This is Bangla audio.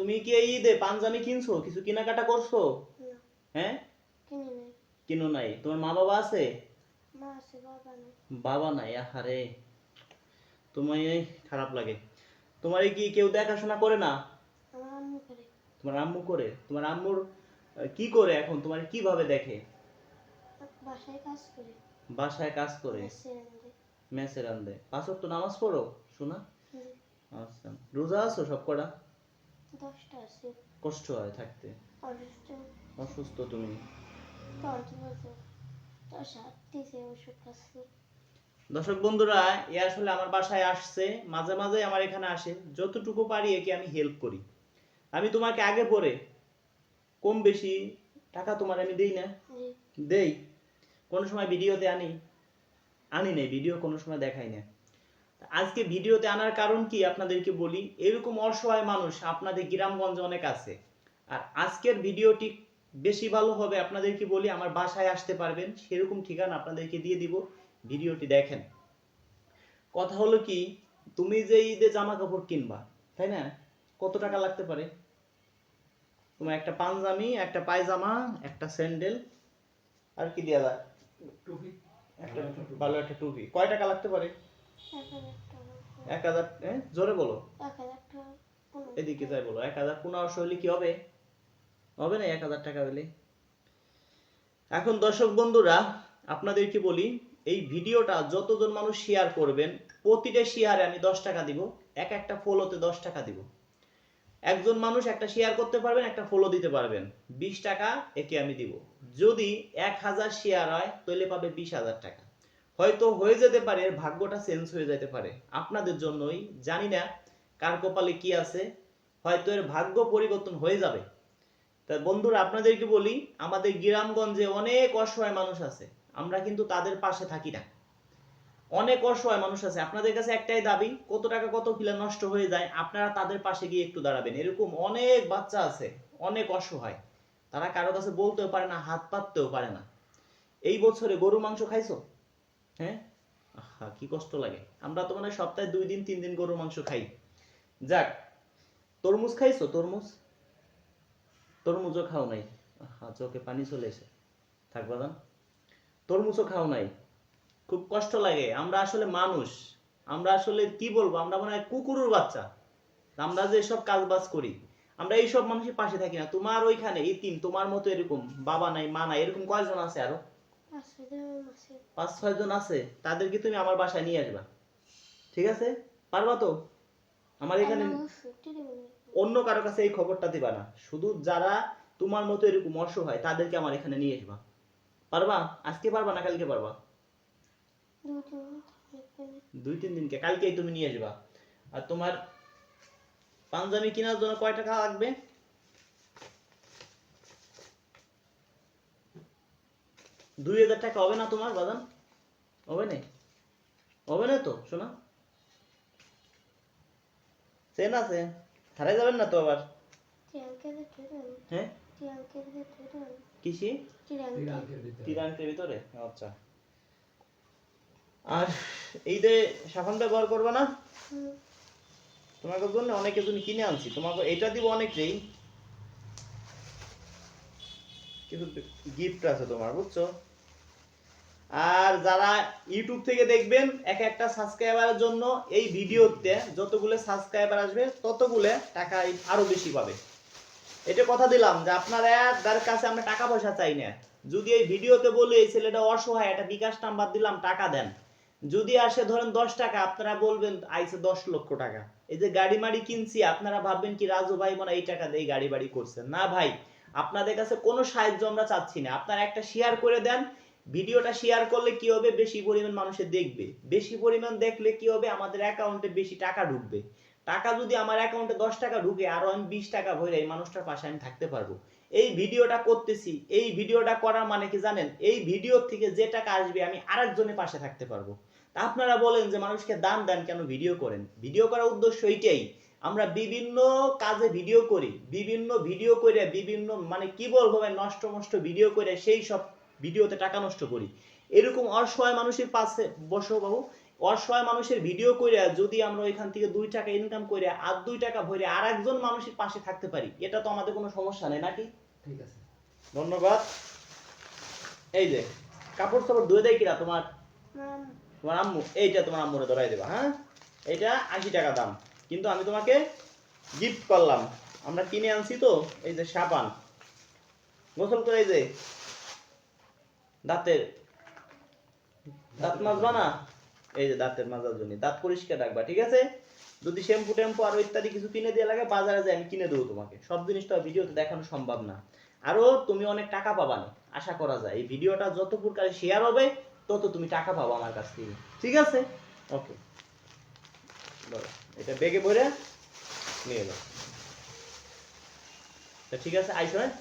তুমি কি এই ঈদে পাঞ্জাবি কিনছো? কিছু কেনাকাটা করছ? হ্যাঁ? কিনে নাই। তোমার মা বাবা আছে? বাবা নেই। আহারে। এই খারাপ লাগে। তোমার কি কেউ দেখাশোনা করে না? তোমার আম্মু করে? তোমার আম্মুর কি করে এখন? তোমার কীভাবে দেখে? বাসায় কাজ করে। বাসায় কাজ করে? রেস্টুরেন্টে মেসে রান্ধে পাঁচ ওয়াক্ত নামাজ পড়ো? শোনা? আচ্ছা। রোজা আছো সব কটা দশটা আছে। কষ্ট হয় থাকতে। অসুস্থ। অসুস্থ তুমি? দর্শক বন্ধুরা এ আসলে আমার বাসায় আসছে। মাঝে মাঝে আমার এখানে আসে। যতটুকু পারি একে আমি হেল্প করি। আমি তোমাকে আগে পরে কম বেশি টাকা তোমার আমি দেই না? দেই। কোনো সময় ভিডিওতে আনি। আনি নেই ভিডিও কোনো সময় দেখাই না আজকে ভিডিওতে আনার কারণ কি আপনাদেরকে বলি এরকম অসহায় মানুষ আপনাদের গ্রামগঞ্জে অনেক আছে। আর আজকের ভিডিওটি বেশি ভালো হবে আপনাদেরকে বলি আমার বাসায় আসতে পারবেন সেরকম ঠিকানা আপনাদেরকে দিয়ে দিব। ভিডিওটি দেখেন। কথা হলো কি তুমি যে ঈদে জামা কাপড় কিনবা তাই না? কত টাকা লাগতে পারে? তোমার একটা পাঞ্জামি একটা পায়জামা একটা স্যান্ডেল আর কি দেওয়া যায়? একটা ভালো একটা টুপি। কয় টাকা লাগতে পারে? এক হাজার? জোরে বলো। এদিকে যাই বলো এক হাজার পনেরোশো হলে কি হবে? হবে না এক হাজার টাকা হলে? এখন দর্শক বন্ধুরা আপনাদেরকে বলি এই ভিডিওটা যতজন মানুষ শেয়ার করবেন প্রতিটা শেয়ারে আমি দশ টাকা দিব এক একটা ফলোতে দশ টাকা দিব। একজন মানুষ একটা শেয়ার করতে পারবেন একটা ফলো দিতে পারবেন। বিশ টাকা একে আমি দিব। যদি এক হাজার শেয়ার হয় তাহলে পাবে বিশ হাজার টাকা। হয়তো হয়ে যেতে পারে ভাগ্যটা চেঞ্জ হয়ে যেতে পারে। আপনাদের জন্যই, জানি না কার কপালে কি আছে, হয়তো এর ভাগ্য পরিবর্তন হয়ে যাবে। তা বন্ধুরা, আপনাদেরকে বলি, আমাদের গ্রামগঞ্জে অনেক অসহায় মানুষ আছে, আমরা কিন্তু তাদের পাশে থাকি না। অনেক অসহায় মানুষ আছে, আপনাদের কাছে একটাই দাবি, কত টাকা কত কিলো নষ্ট হয়ে যায়, আপনারা তাদের পাশে গিয়ে একটু দাঁড়াবেন। এরকম অনেক বাচ্চা আছে, অনেক অসহায়। তারা কারও কাছে বলতেও পারে না, হাত পাততেও পারে না। এই বছরে গরু মাংস খাইছো? হ্যাঁ? আহা, কি কষ্ট লাগে। আমরা তো মানে সপ্তাহে দুই দিন, তিন দিন গরুর মাংস খাই। যাক, তরমুজ খাইছো? তরমুজ? তরমুজও খাও নাই। আহা, চোখে পানি চলে এসে। থাক বাদাম। তরমুজও খাও নাই। খুব কষ্ট লাগে। আমরা আসলে মানুষ। আমরা আসলে কি বলব? আমরা মনে কুকুরের বাচ্চা। আমরা যে সব কাজ বাজ করি, আমরা এইসব মানুষের পাশে থাকি না। তোমার ওইখানে ইতিম তোমার মতো এরকম বাবা নাই, মা নাই, এরকম কয়জন আছে আরও? পাঁচ ছয় জন আছে তাদেরকে তুমি আমার বাসায় নিয়ে আসবা। ঠিক আছে? পারবা তো? আমার এখানে অন্য কারও কাছে এই খবরটা দিবা না। শুধু যারা তোমার মতো এরকম অসহায় তাদেরকে আমার এখানে নিয়ে আসবা। পারবা? আজকে পারবা না কালকে পারবা? দুই তিন দিনকে। কালকেই তুমি নিয়ে আসবা। আর তোমার পাঞ্জাবি কেনার জন্য কয় টাকা লাগবে? দুই হাজার টাকা হবে না তোমার বাদাম? হবে না। হবে না তো শোনা চেন আছে। হারাই যাবেন না তো আবার? হ্যাঁ? কিসি? ভিতরে। আচ্ছা। আর এই যে ব্যবহার করবে না? তোমাকে জন্য অনেকের জন্য কিনে আনছি। তোমাকে এটা দিব অনেকটাই। কিন্তু গিফট আছে তোমার, বুঝছ? আর যারা ইউটিউব থেকে দেখবেন, এক একটা সাবস্ক্রাইবারের জন্য এই ভিডিওতে যতগুলো সাবস্ক্রাইবার আসবে, ততগুলো টাকা আরও বেশি পাবে। এটা কথা দিলাম যে আপনারা যার কাছে আমরা টাকা পয়সা চাই না। যদি এই ভিডিওতে বলি, এই ছেলেটা অসহায়, একটা বিকাশ নাম্বার দিলাম, টাকা দেন। যদি আসে ধরেন দশ টাকা, আপনারা বলবেন আইসে দশ লক্ষ টাকা। এই যে গাড়ি মাড়ি কিনছি, আপনারা ভাববেন কি, রাজু ভাই মনে এই টাকা দিয়ে গাড়ি বাড়ি করছেন না ভাই আপনাদের কাছে কোনো সাহায্য আমরা চাচ্ছি না। আপনারা একটা শেয়ার করে দেন। ভিডিওটা শেয়ার করলে কি হবে? বেশি পরিমাণ মানুষে দেখবে। বেশি পরিমাণ দেখলে কি হবে? আমাদের অ্যাকাউন্টে বেশি টাকা ঢুকবে। টাকা যদি আমার অ্যাকাউন্টে দশ টাকা ঢুকে, আরও আমি বিশ টাকা ভরে এই মানুষটার পাশে আমি থাকতে পারব। এই ভিডিওটা করতেছি। এই ভিডিওটা করার মানে কি জানেন? এই ভিডিও থেকে যে টাকা আসবে, আমি আরেকজনের পাশে থাকতে পারব। তা আপনারা বলেন যে, মানুষকে দান দেন কেন ভিডিও করেন? ভিডিও করার উদ্দেশ্য এইটাই। আমরা বিভিন্ন কাজে ভিডিও করি বিভিন্ন ভিডিও করে বিভিন্ন মানে কি বলব ভাই নষ্ট নষ্ট ভিডিও করে সেই সব ভিডিওতে টাকা নষ্ট করি। এরকম অসহায় মানুষের পাশে বসো বাবু। অসহায় মানুষের ভিডিও করে যদি আমরা ওইখান থেকে দুই টাকা ইনকাম করে আর দুই টাকা ভরে আর একজন মানুষের পাশে থাকতে পারি এটা তো আমাদের কোনো সমস্যা নেই নাকি? ঠিক আছে। ধন্যবাদ। এই যে কাপড় চাপড় ধুয়ে দেয় কিনা তোমার? তোমার আম্মু এইটা তোমার আম্মুরে ধরাই দেবা হ্যাঁ? এটা আশি টাকা দাম। কিন্তু আমি তোমাকে গিফট করলাম। আমরা কিনে আনছি তো এই যে সাবান। গোসল করে এই যে দাঁতের দাঁত মাজবা না? এই যে দাঁতের মাজার জন্য। দাঁত পরিষ্কার রাখবা ঠিক আছে? যদি শ্যাম্পু টেম্পু আরও ইত্যাদি কিছু কিনে দিয়ে লাগে বাজারে যাই আমি কিনে দেবো তোমাকে। সব জিনিসটা ভিডিওতে দেখানো সম্ভব না। আরও তুমি অনেক টাকা পাবা না আশা করা যায়। এই ভিডিওটা যত প্রকারে শেয়ার হবে তত তুমি টাকা পাবো আমার কাছ থেকে। ঠিক আছে? ওকে এটা বেগে ভরে নিয়ে নাও। ঠিক আছে আইসো হ্যাঁ?